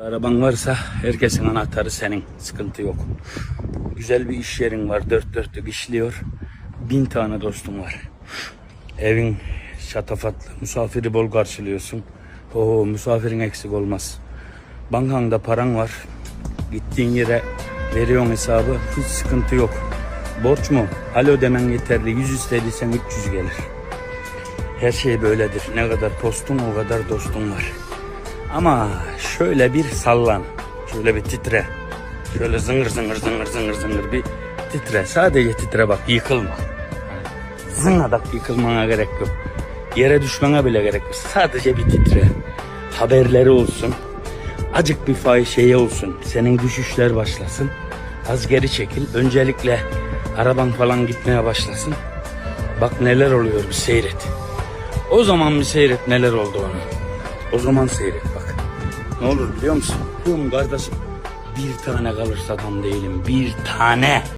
Araban varsa herkesin anahtarı senin. Sıkıntı yok. Güzel bir iş yerin var. Dört dörtlük işliyor. Bin tane dostum var. Evin şatafatlı. Misafiri bol karşılıyorsun. Oo misafirin eksik olmaz. Bankanda paran var. Gittiğin yere veriyorsun hesabı. Hiç sıkıntı yok. Borç mu? Alo demen yeterli. 100 istediysen 300 gelir. Her şey böyledir. Ne kadar postun o kadar dostun var. Ama şöyle bir sallan. Şöyle bir titre. Şöyle zıngır zıngır zıngır zıngır zıngır bir titre. Sadece titre bak yıkılma. Zıngadak yıkılmana gerek yok. Yere düşmene bile gerek yok. Sadece bir titre. Haberleri olsun. Acık bir fahişeye olsun. Senin düşüşler başlasın. Az geri çekil. Öncelikle araban falan gitmeye başlasın. Bak neler oluyor bir seyret. O zaman bir seyret neler oldu ona. O zaman seyret bak. Ne olur biliyor musun? Kum kardeşim bir tane kalırsa adam değilim. Bir tane.